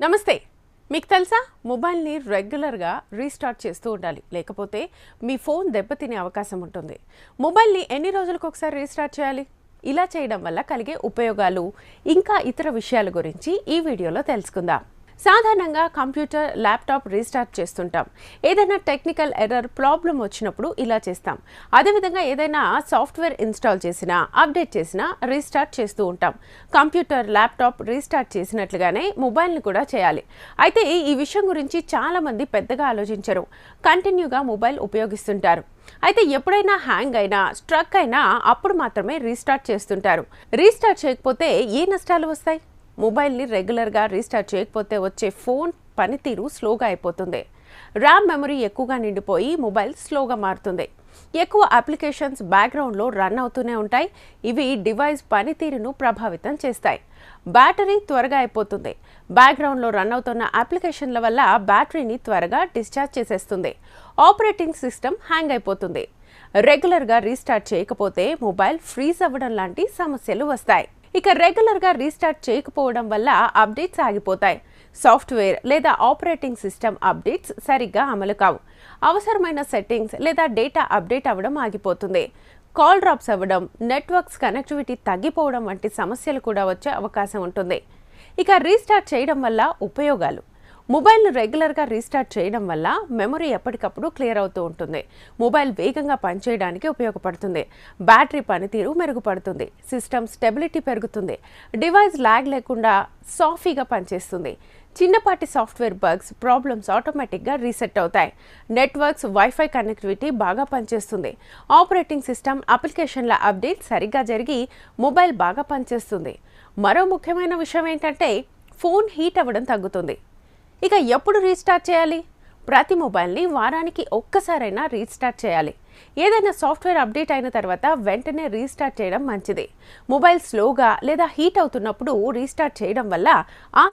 నమస్తే. మీకు తెలుసా? మొబైల్ని రెగ్యులర్గా రీస్టార్ట్ చేస్తూ ఉండాలి. లేకపోతే మీ ఫోన్ దెబ్బతినే అవకాశం ఉంటుంది. మొబైల్ని ఎన్ని రోజులకు ఒకసారి రీస్టార్ట్ చేయాలి? ఇలా చేయడం వల్ల కలిగే ఉపయోగాలు ఇంకా ఇతర విషయాల గురించి ఈ వీడియోలో తెలుసుకుందాం. సాధారణంగా కంప్యూటర్ ల్యాప్టాప్ రీస్టార్ట్ చేస్తుంటాం. ఏదైనా టెక్నికల్ ఎర్రర్ ప్రాబ్లం వచ్చినప్పుడు ఇలా చేస్తాం. అదేవిధంగా ఏదైనా సాఫ్ట్వేర్ ఇన్స్టాల్ చేసినా అప్డేట్ చేసినా రీస్టార్ట్ చేస్తూ ఉంటాం. కంప్యూటర్ ల్యాప్టాప్ రీస్టార్ట్ చేసినట్లుగానే మొబైల్ని కూడా చేయాలి. అయితే ఈ విషయం గురించి చాలామంది పెద్దగా ఆలోచించరు. కంటిన్యూగా మొబైల్ ఉపయోగిస్తుంటారు. అయితే ఎప్పుడైనా హ్యాంగ్ అయినా స్ట్రక్ అయినా అప్పుడు మాత్రమే రీస్టార్ట్ చేస్తుంటారు. రీస్టార్ట్ చేయకపోతే ఏ నష్టాలు వస్తాయి? మొబైల్ని రెగ్యులర్గా రీస్టార్ట్ చేయకపోతే వచ్చే ఫోన్ పనితీరు స్లోగా అయిపోతుంది. ర్యామ్ మెమరీ ఎక్కువగా నిండిపోయి మొబైల్ స్లోగా మారుతుంది. ఎక్కువ అప్లికేషన్స్ బ్యాక్గ్రౌండ్లో రన్ అవుతూనే ఉంటాయి. ఇవి డివైస్ పనితీరును ప్రభావితం చేస్తాయి. బ్యాటరీ త్వరగా అయిపోతుంది. బ్యాక్గ్రౌండ్లో రన్ అవుతున్న అప్లికేషన్ల వల్ల బ్యాటరీని త్వరగా డిశ్చార్జ్ చేసేస్తుంది. ఆపరేటింగ్ సిస్టమ్ హ్యాంగ్ అయిపోతుంది. రెగ్యులర్గా రీస్టార్ట్ చేయకపోతే మొబైల్ ఫ్రీజ్ అవ్వడం లాంటి సమస్యలు వస్తాయి. ఇక రెగ్యులర్గా రీస్టార్ట్ చేయకపోవడం వల్ల అప్డేట్స్ ఆగిపోతాయి. సాఫ్ట్వేర్ లేదా ఆపరేటింగ్ సిస్టమ్ అప్డేట్స్ సరిగ్గా అమలు కావు. అవసరమైన సెట్టింగ్స్ లేదా డేటా అప్డేట్ అవ్వడం ఆగిపోతుంది. కాల్ డ్రాప్స్ అవ్వడం నెట్వర్క్స్ కనెక్టివిటీ తగ్గిపోవడం వంటి సమస్యలు కూడా వచ్చే అవకాశం ఉంటుంది. ఇక రీస్టార్ట్ చేయడం వల్ల ఉపయోగాలు. మొబైల్ను రెగ్యులర్గా రీస్టార్ట్ చేయడం వల్ల మెమరీ ఎప్పటికప్పుడు క్లియర్ అవుతూ ఉంటుంది. మొబైల్ వేగంగా పనిచేయడానికి ఉపయోగపడుతుంది. బ్యాటరీ పనితీరు మెరుగుపడుతుంది. సిస్టమ్ స్టెబిలిటీ పెరుగుతుంది. డివైస్ ల్యాగ్ లేకుండా సాఫీగా పనిచేస్తుంది. చిన్నపాటి సాఫ్ట్వేర్ బగ్స్ ప్రాబ్లమ్స్ ఆటోమేటిక్గా రీసెట్ అవుతాయి. నెట్వర్క్స్ వైఫై కనెక్టివిటీ బాగా పనిచేస్తుంది. ఆపరేటింగ్ సిస్టమ్ అప్లికేషన్ల అప్డేట్ సరిగ్గా జరిగి మొబైల్ బాగా పనిచేస్తుంది. మరో ముఖ్యమైన విషయం ఏంటంటే ఫోన్ హీట్ అవ్వడం తగ్గుతుంది. ఇక ఎప్పుడు రీస్టార్ట్ చేయాలి? ప్రతి మొబైల్ని వారానికి ఒక్కసారైనా రీస్టార్ట్ చేయాలి. ఏదైనా సాఫ్ట్వేర్ అప్డేట్ అయిన తర్వాత వెంటనే రీస్టార్ట్ చేయడం మంచిది. మొబైల్ స్లోగా లేదా హీట్ అవుతున్నప్పుడు రీస్టార్ట్ చేయడం వల్ల ఆ